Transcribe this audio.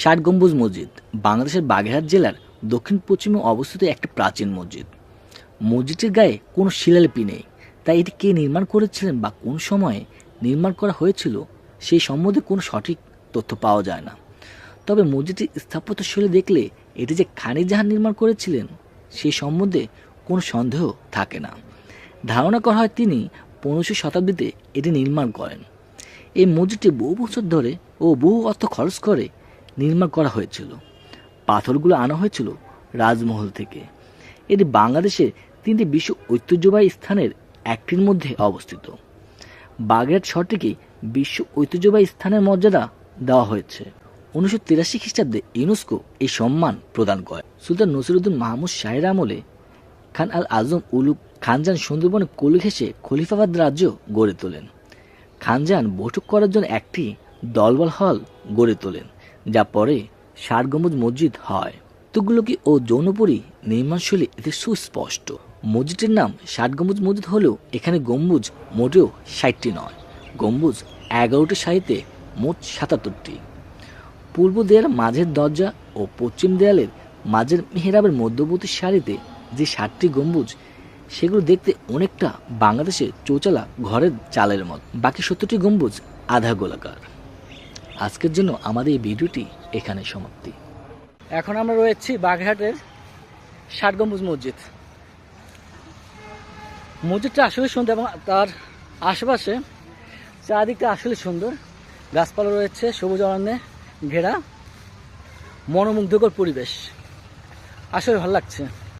ষাট গম্বুজ মসজিদ, বাংলাদেশের বাগেরহাট জেলার দক্ষিণ পশ্চিমে অবস্থিত একটি প্রাচীন মসজিদ। মসজিদটির গায়ে কোনো শিলালিপি নেই, তাই এটি কে নির্মাণ করেছিলেন বা কোন সময়ে নির্মাণ করা হয়েছিল সেই সম্বন্ধে কোনো সঠিক তথ্য পাওয়া যায় না। তবে মসজিদটির স্থাপত্যশৈলী দেখলে এটি যে খানি জাহান নির্মাণ করেছিলেন সেই সম্বন্ধে কোনো সন্দেহ থাকে না। ধারণা করা হয় তিনি পনেরোশো শতাব্দীতে এটি নির্মাণ করেন। এই মসজিদটি বহু বছর ধরে ও বহু অর্থ খরচ করে নির্মাণ করা হয়েছিল। পাথরগুলো আনা হয়েছিল রাজমহল থেকে। এটি বাংলাদেশের তিনটি বিশ্ব ঐতিহ্যবাহী স্থানের একটির মধ্যে অবস্থিত। বাগেরহাট শহরটিকে বিশ্ব ঐতিহ্যবাহী স্থানের মর্যাদা দেওয়া হয়েছে। উনিশশো তিরাশি খ্রিস্টাব্দে ইউনেস্কো এই সম্মান প্রদান করে। সুলতান নসিরুদ্দিন মাহমুদ শাহের আমলে খান আল আজম উলুক খানজান সুন্দরবনে কলি ঘেঁষে খলিফাবাদ রাজ্য গড়ে তোলেন। খানজান বৈঠক করার জন্য একটি দলবল হল গড়ে তোলেন। যা পরে ষাট গম্বুজ মসজিদ হয়। তুগলকি ও যৌনপুরী নির্মাণশৈলী এতে সুস্পষ্ট। মসজিদের নাম ষাট গম্বুজ মসজিদ হলেও এখানে গম্বুজ মোটেও ষাটটি নয়। গম্বুজ এগারোটি সারিতে মোট সাতাত্তরটি। পূর্ব দেয়াল মাঝের দরজা ও পশ্চিম দেয়ালের মাঝের মেহরাবের মধ্যবর্তী সারিতে যে ষাটটি গম্বুজ, সেগুলো দেখতে অনেকটা বাংলাদেশের চৌচালা ঘরের চালের মত। বাকি সত্তরটি গম্বুজ আধা গোলাকার। আজকের জন্য আমাদের এই ভিডিওটি এখানে সমাপ্তি। এখন আমরা রয়েছি বাগেরহাটের ষাট গম্বুজ মসজিদ। মসজিদটা আসলে সুন্দর এবং তার আশেপাশে চারদিকটা আসলে সুন্দর। গাছপালা রয়েছে, সবুজ অরণ্যে ঘেরা, মনোমুগ্ধকর পরিবেশ। আসলে ভালো লাগছে।